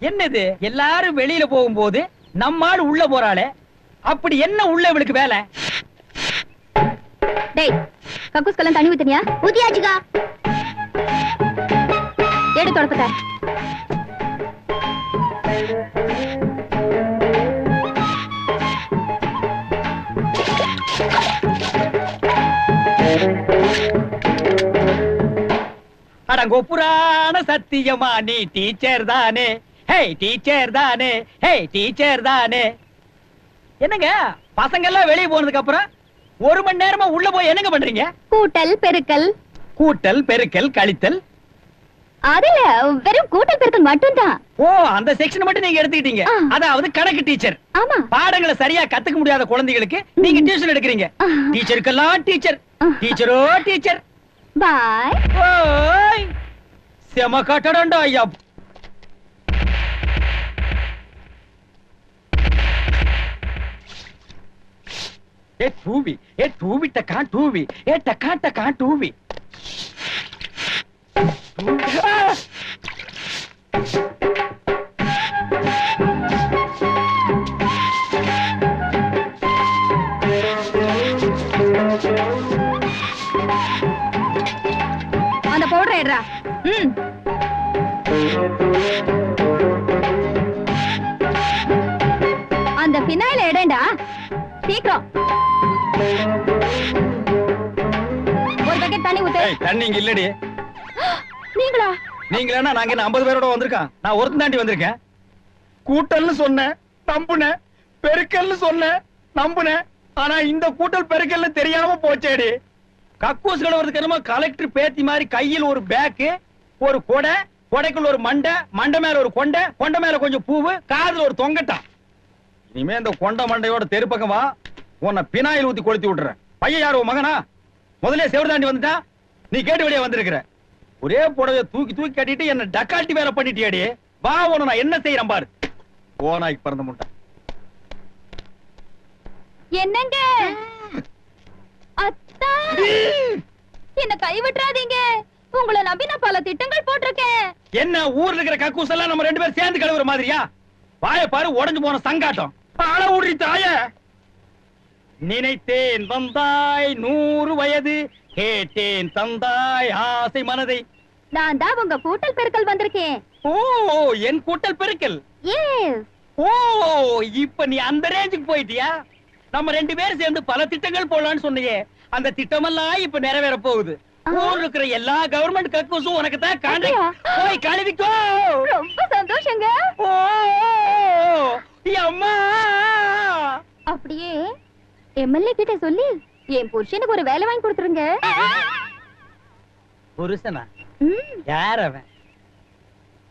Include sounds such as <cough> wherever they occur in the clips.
என்னது? எல்லாரும் வெளியில போகும்போது நம்மால் உள்ள போறாளே? அப்படி என்ன உள்ள இவளுக்கு வேலை? டேய் கக்கூஸ்கெல்லாம் தண்ணி ஊத்துனியா? ஊத்தியாச்சுக்கா. எடு தொடப்பத்தை. அடங்கோ புராண சத்தியமா நீ டீச்சர் தானே? ஹே டீச்சர் தானே? ஹே டீச்சர் தானே? என்னங்க பசங்க எல்லாம் வெளிய போனதுக்கு அப்புறம் ஒரு மணி நேரமா உள்ள போய் என்னங்க பண்றீங்க? கூட்டல் பெருக்கல். கூட்டல் பெருக்கல் கழித்தல். அதுல வெறும் கூட்டல் பெருக்கல் மட்டும்தான். ஓ அந்த செக்ஷன் மட்டும் நீங்க எடுத்துக்கிட்டீங்க. அதாவது கணக்கு டீச்சர் ஆமா. பாடங்களை சரியா கத்துக்க முடியாத குழந்தைகளுக்கு நீங்க டியூஷன் எடுக்கிறீங்க. டீச்சருக்கெல்லாம் டீச்சர். டீச்சரோ டீச்சர் பாய் செம கட்டடம்டா ஐயா. ஏ தூவி ஏ தூவி டக்கா தூவி ஏ டக்கா டக்கா தூவி. அந்த பவுடர் எடுறா. அந்த பினாயில எடுடா சீக்கிரம். ஒரு பக்கெட் தண்ணி ஊத்து. தண்ணி இங்க இல்லடி. நீங்களா? நீங்களா நாங்க என்ன ஐம்பது பேரோட வந்திருக்கோம் நான் ஒருத்தன் தாண்டி வந்திருக்கேன். கூட்டல்னு சொன்னேன் நம்புனேன் பெருக்கல்னு சொன்னேன் நம்புனேன். ஆனா இந்த கூட்டல் பெருக்கல்னு தெரியாம போச்சேடி. கக்கூஸ் கலவரத்துக்கு என்னமோ கலெக்டர் பேத்தி மாதிரி கையில் ஒரு பேக்கு ஒரு கொடை கொடைக்குள்ள ஒரு மண்டை மண்டை மேல ஒரு கொண்டை கொண்டை மேல கொஞ்சம் பூவு காதுல ஒரு தொங்கட்டான் இனிமே இந்த கொண்ட மண்டையோட தெருப்பக்கம் வா. உன்னை பினாயில் ஊத்தி கொளுத்தி விட்டுறேன். பையன் யாரு உன் மகனா? முதல்ல செவரு தாண்டி வந்துட்டா? நீ கேட்டு வெளியே வந்திருக்கிற. ஒரே புடவைய தூக்கி தூக்கி கட்டிட்டு என்ன டக்காட்டி வேலை பண்ணிட்டியாடி. வா உன நான் என்ன செய்யறேன் பாரு. ஓனாய்க்கு பிறந்த முட்டை. என்னங்க? அத்தா! என்ன கை விட்டுறாதீங்க. உங்களை நம்பி நான் பல திட்டங்கள் போட்டிருக்கேன். என்ன ஊர்ல இருக்கிற கக்கூஸ் எல்லாம் நம்ம ரெண்டு பேரும் சேர்ந்து கழுவுற மாதிரியா? வாய பாரு உடைஞ்சு போன சங்காட்டம். ஆள ஊடி தாய. நினைத்தேன் வந்தாய் நூறு வயது கேட்டேன் தந்தாய் ஆசை மனதை. நான் தான் உங்க கூட்டல் பெருக்கல் வந்திருக்கேன். ஓ என் கூட்டல் பெருக்கல்? ஓ இப்ப நீ அந்த ரேஞ்சுக்கு போயிட்டியா? நம்ம ரெண்டு பேரும் சேர்ந்து பல திட்டங்கள் போடலாம்னு சொன்னியே. அந்த திட்டமெல்லாம் இப்ப நிறைவேற போகுது. ஊர்ல இருக்கிற எல்லா கவர்மெண்ட் கக்கூசும் உனக்கு தான் அப்படியா? போய் கழுவிக்கோ ரொம்ப சந்தோஷங்க. ஓ அம்மா. அப்படியே எம்எல்ஏ கிட்ட சொல்லி என் புருஷனுக்கு ஒரு வேலை வாங்கி கொடுத்துருங்க. புருஷனா? யார் அவன்?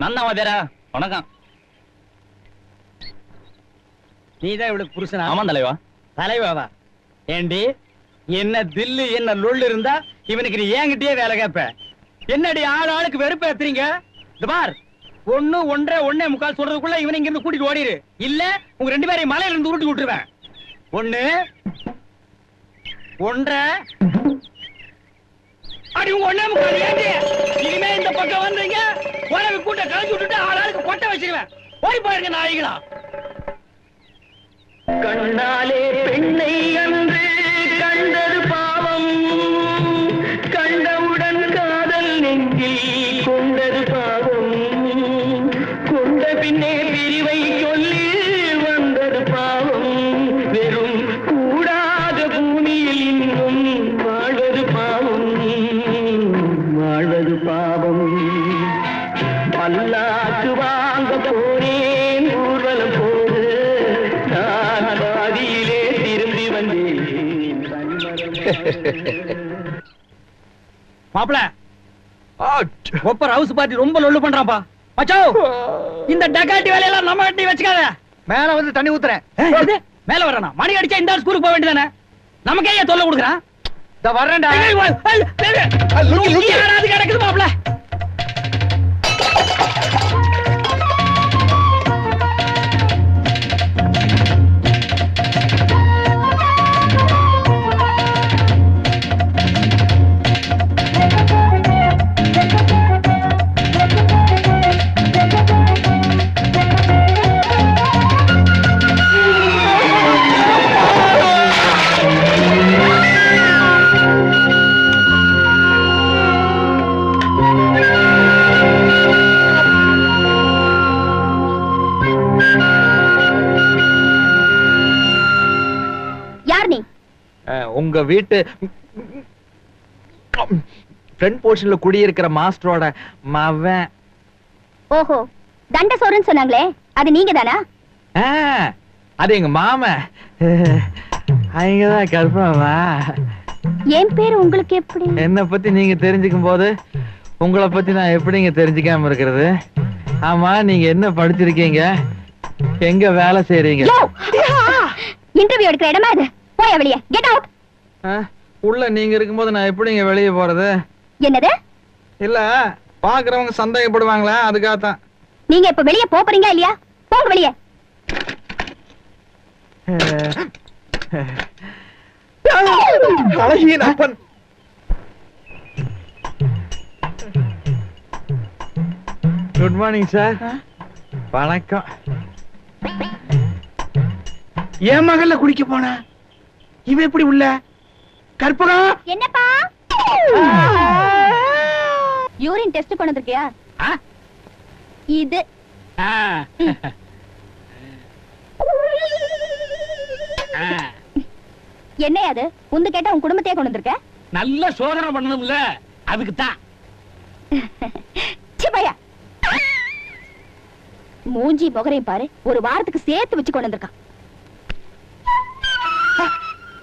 நன்னா வாத்தியாரா வணக்கம். நீதான் இவளுக்கு புருஷனா? ஆமா தலைவா. தலைவாவா? ஏண்டி? என்ன தில்லு என்ன லொள்ளு இருந்தா இவனுக்கு நீ ஏங்கிட்டே வேலை கேப்ப என்னடி ஆள் ஆளுக்கு வெறுப்பு ஏத்துறீங்க? இந்த பார் ஒண்ணு ஒன்றரை ஒன்னே முக்கால் சொல்றதுக்குள்ள இவனை இங்க இருந்து கூட்டிட்டு ஓடிரு. இல்ல உங்க ரெண்டு பேரையும் மலையில இருந்து உருட்டி விட்டுருவேன். ஒண்ணு ஒன்றரை. அடி உங்க முக்கால் ஏண்டி? இனிமே இந்த பக்கம் வந்தீங்க உனக்கு கூட்ட கலந்து விட்டுட்டு ஆள் ஆளுக்கு கொட்டை வச்சிருவேன். ஓடி போயிருங்க நாய்களா கண்ணாலே பெண்ணை மாப்பிள. ஒப்பர் ஹவுஸ் பார்ட்டி ரொம்ப லொல்லு பண்றான்ப்பா. மச்சோ இந்த டக்காட்டி வேலையெல்லாம் நம்ம கட்டி வச்சுக்காத. மேல வந்து தண்ணி ஊத்துறேன்? மேல வரானா மணி அடிச்சா இந்த ஸ்கூலுக்கு போக வேண்டியதானே? நமக்கே ஏன் தொல்லை கொடுக்குறான்? இந்த வர்றேன்டா. கிடக்குது மாப்பிள. உங்க வீட்டு ஃப்ரண்ட் போர்ஷன்ல குடியிருக்கிற மாஸ்டரோட மவன். ஓஹோ தண்ட சோறுன்னு சொன்னாங்களே அது நீங்க தானா அது எங்க மாமன் அங்கதான் கருப்பாவா என் பேர் உங்களுக்கு எப்படி? என்ன பத்தி நீங்க தெரிஞ்சுக்கும் போது உங்களை பத்தி நான் எப்படிங்க தெரிஞ்சுக்காம இருக்கிறது? ஆமா நீங்க என்ன படிச்சிருக்கீங்க? எங்க வேலை செய்றீங்க? இன்டர்வியூ எடுக்கிற இடமா இது? போய் வெளியே. கெட் அவுட் உள்ள நீங்க இருக்கும்போது நான் எப்படிங்க வெளியே போறது? என்னது? இல்ல பாக்குறவங்க சந்தேகப்படுவாங்களா அதுக்காகத்தான். நீங்க இப்ப வெளியே போறீங்களா இல்லையா? போங்க வெளியே. அழகிய குட் மார்னிங் சார் வணக்கம். என் மகள்ல குடிக்க போன? இவ எப்படி உள்ள? கற்பகம் என்னப்பா? யூரின் டெஸ்ட் கொண்டு வந்திருக்கியா? இது. என்ன அது? உந்து கேட்டா உன் குடும்பத்தையே கொண்டு வந்திருக்க? நல்ல சோதனை பண்ணணும்ல. அதுக்கு தான். மூஞ்சி முகரையும் பாரு. ஒரு வாரத்துக்கு சேர்த்து வச்சு கொண்டு வந்திருக்கான்.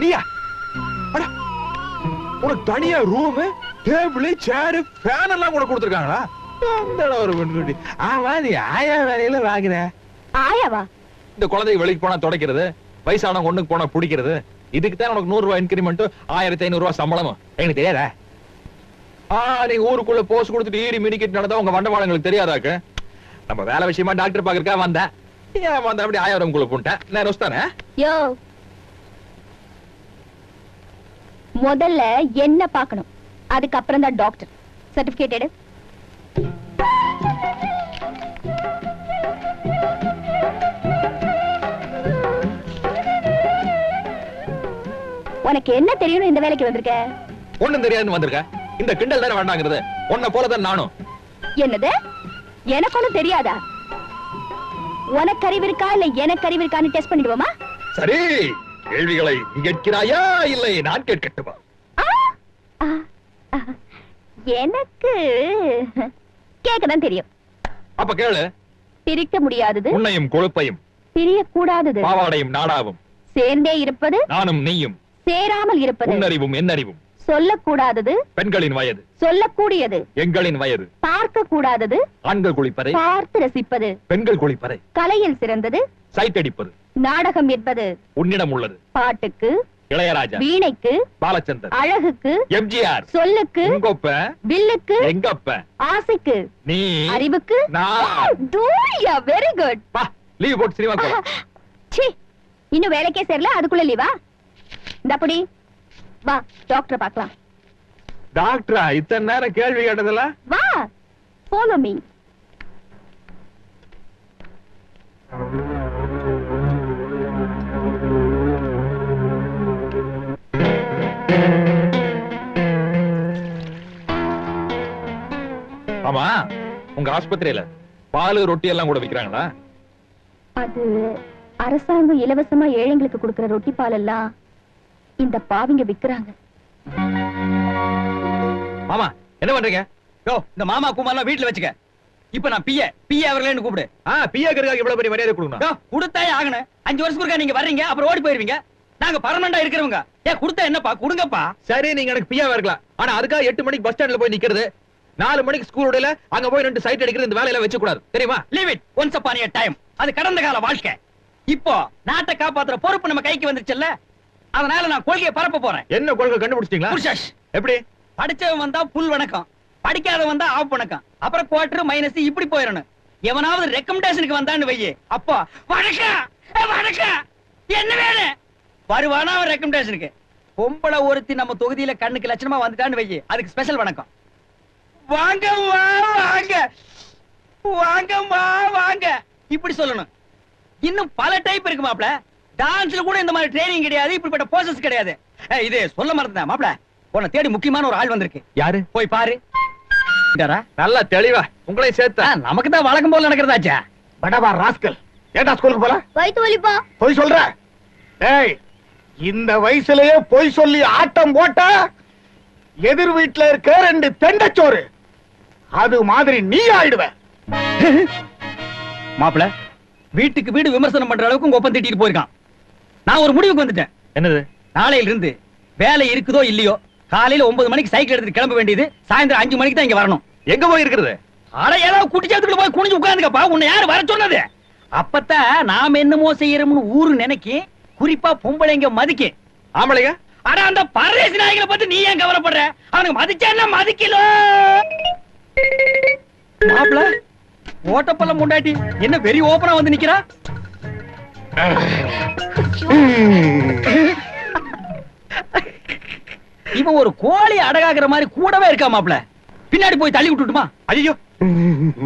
நீயா? உனக்கு தனியா ரூம் டேபிள் சேரு ஃபேன் எல்லாம் கூட கொடுத்துருக்காங்களா? அந்த ஒரு பெண்குட்டி. ஆமா நீ ஆயா வேலையில வாங்குற ஆயாவா? இந்த குழந்தை வெளிக்கு போனா துடைக்கிறது வயசானவங்க ஒண்ணுக்கு போனா பிடிக்கிறது இதுக்கு தான் உனக்கு நூறு ரூபாய் இன்கிரிமெண்ட் ஆயிரத்தி ஐநூறு ரூபாய் சம்பளமும் எனக்கு தெரியாதா? ஆ நீ ஊருக்குள்ள போஸ்ட் கொடுத்துட்டு ஈடி மினிக்கிட்டு நடந்தா உங்க வண்டவாளங்களுக்கு தெரியாதாக்கு நம்ம வேலை விஷயமா டாக்டர் பாக்குறக்கா வந்தேன். ஏன் வந்த அப்படி ஆயிரம் குள்ள போட்டேன்? நான் வச்சுத்தானே யோ முதல்ல என்ன பார்க்கணும்? அதுக்கப்புறம் தான் டாக்டர் சர்டிபிகேட் எடு உனக்கு என்ன தெரியணும் இந்த வேலைக்கு வந்திருக்க? ஒண்ணும் தெரியாதுன்னு வந்திருக்க. இந்த கிண்டல் தானே வேண்டாங்கிறது. உன்னை போலதான் நானும். என்னது? எனக்கு ஒண்ணும் தெரியாதா? உனக்கு அறிவு இருக்கா இல்ல எனக்கு அறிவு இருக்கான்னு டெஸ்ட் பண்ணிடுவோமா? சரி. கேள்விகளை நீ கேட்கிறாயா இல்லை நான் கேட்கட்டுமா. எனக்கு கேட்கதான் தெரியும். அப்ப கேளு. பிரிக்க முடியாதது. உன்னையும் கொழுப்பையும் பிரியக்கூடாதது. பாவாடையும் நாடாவும் சேர்ந்தே இருப்பது. நானும் நீயும் சேராமல் இருப்பது. உன்னறிவும் என்னறிவும். சொல்லக்கூடாதது. பெண்களின் வயது. சொல்லக்கூடியது. எங்களின் வயது. பார்க்க கூடாதது ஆண்கள் குளிப்பறை. பார்த்து ரசிப்பது. பெண்கள் குளிப்பறை. கலையில் சிறந்தது. சைட் அடிப்பது நாடகம் என்பது உன்னிடம் உள்ளது. பாட்டுக்கு இளையராஜா வீணைக்கு பாலச்சந்தர் அழகுக்கு எம்ஜிஆர் சொல்லுக்கு உங்கொப்ப வில்லுக்கு எங்கப்ப ஆசைக்கு நீ அறிவுக்கு. வெரி குட் லீவ் போட்டு சினிமா சி இன்னும் வேலைக்கே சேரல அதுக்குள்ள லீவா இந்தப்படி வா டாக்டர் பார்க்கலாம். டாக்டரா இத்தனை நேரம் கேள்வி கேட்டதுல? வா ஃபாலோ மீ உங்க ஆஸ்பத்திரியில பால் ரொட்டி எல்லாம் கூட விக்கிறாங்களா? அது அரசாங்கம் இலவசமா ஏழைங்களுக்கு கொடுக்கிற ரொட்டி பால் எல்லாம் இந்த பாவிங்க விக்கிறாங்க. மாமா என்ன பண்றீங்க? யோ இந்த மாமா குமார்லாம் வீட்டுல வச்சுக்க. இப்ப நான் பிய பிய அவர்களேன்னு கூப்பிடு. ஆ பியா கருக்காக இவ்வளவு பெரிய மரியாதை கொடுக்கணும். யோ கொடுத்தாயே ஆகணும். அஞ்சு வருஷத்துக்கு ஒருக்கா நீங்க வர்றீங்க அப்புறம் ஓடி போயிருவீங்க. நாங்க பர்மனண்டா இருக்கிறவங்க. ஏ கொடுத்தா என்னப்பா? கொடுங்கப்பா. சரி நீங்க எனக்கு பியாவா இருக்கலாம். ஆனா அதுக்காக எட்டு மணிக்கு பஸ் ஸ்டாண்ட்ல போய் நிக்கிறது. நாலு மணிக்கு ஸ்கூல் விடல அங்க போய் ரெண்டு சைட் அடிக்கிறது இந்த வேலையில வச்சு கூடாது தெரியுமா? Leave it once upon a time அது கடந்த கால வாழ்க்கை. இப்போ நாட்டை காப்பாத்துற பொறுப்பு நம்ம கைக்கு வந்துருச்சுல்ல? அதனால நான் கொள்கையை பரப்ப போறேன். என்ன கொள்கை கண்டுபிடிச்சிட்டீங்களா? புருஷாஷ். எப்படி? படிச்சவன் வந்தா புல் வணக்கம். படிக்காதவன் வந்தா ஆஃப் வணக்கம். அப்புறம் குவார்டர் மைனஸ் இப்படி போயிடணும். எவனாவது ரெக்கமெண்டேஷனுக்கு வந்தான்னு வையே. அப்பா வணக்கம்! வணக்கம்! என்ன வேணும் வருவானா அவன் ரெக்கமெண்டேஷனுக்கு பொம்பளை ஒருத்தி நம்ம தொகுதியில கண்ணுக்கு லட்சணமா வந்துட்டான்னு வையே. அதுக்கு ஸ்பெஷல் வணக்கம். வாங்க வா வாங்க. வாங்க வா வாங்க. இப்படி சொல்லணும். இன்னும் பல டைப் இருக்கு மாப்ள டான்ஸ்ல கூட இந்த மாதிரி ட்ரைனிங் கிடையாது இப்படிப்பட்ட போசஸ் கிடையாது. இது சொல்ல மறந்தேன் மாப்ள உன்னை தேடி முக்கியமான ஒரு ஆள் வந்திருக்கு. யாரு? போய் பாரு? நல்லா தெளிவா. உங்களையும் சேர்த்தா. நமக்கு தான் வழக்கம் போல நடக்கிறதாச்சா. படவா ராஸ்கல். ஏண்டா ஸ்கூலுக்கு போல? வயிற்று வலிப்பா போய் சொல்ற. ஏய் இந்த வயசுலயே பொய் சொல்லி ஆட்டம் போட்டா எதிர் வீட்டுல இருக்க ரெண்டு தெண்டச்சோறு. அது மாதிரி நீ ஆயிடுவ. <laughs> மாப்பிள வீட்டுக்கு வீடு விமர்சனம் பண்ற அளவுக்கு உங்க ஒப்பம் திட்டிட்டு போயிருக்கான். நான் ஒரு முடிவுக்கு வந்துட்டேன். என்னது? நாளையில இருந்து வேலை இருக்குதோ இல்லையோ காலையில ஒன்பது மணிக்கு சைக்கிள் எடுத்துட்டு கிளம்ப வேண்டியது சாயந்தரம் அஞ்சு மணிக்கு தான் இங்க வரணும். எங்க போய் இருக்கிறது அட ஏதாவது குட்டிச்சாத்துக்குள்ள போய் குனிஞ்சு உட்கார்ந்துக்கப்பா உன்னை யாரு வர சொன்னது? அப்பத்தான் நாம என்னமோ செய்யறோம்னு ஊரு நினைக்கி குறிப்பா பொம்பளைங்க மதிக்கு. ஆம்பளைங்க? அட அந்த பரதேசி நாய்களை பத்தி நீ ஏன் கவலைப்படுற? அவனுக்கு மதிச்சா என்ன மதிக்கல? மாப்பிள ஓட்டப்பல்ல முண்டாட்டி என்ன வெறி ஓபனா வந்து நிக்கிறா? இவன் ஒரு கோழி அடகாக்குற மாதிரி கூடவே இருக்கா மாப்பிள பின்னாடி போய் தள்ளி விட்டுட்டுமா? ஐயோ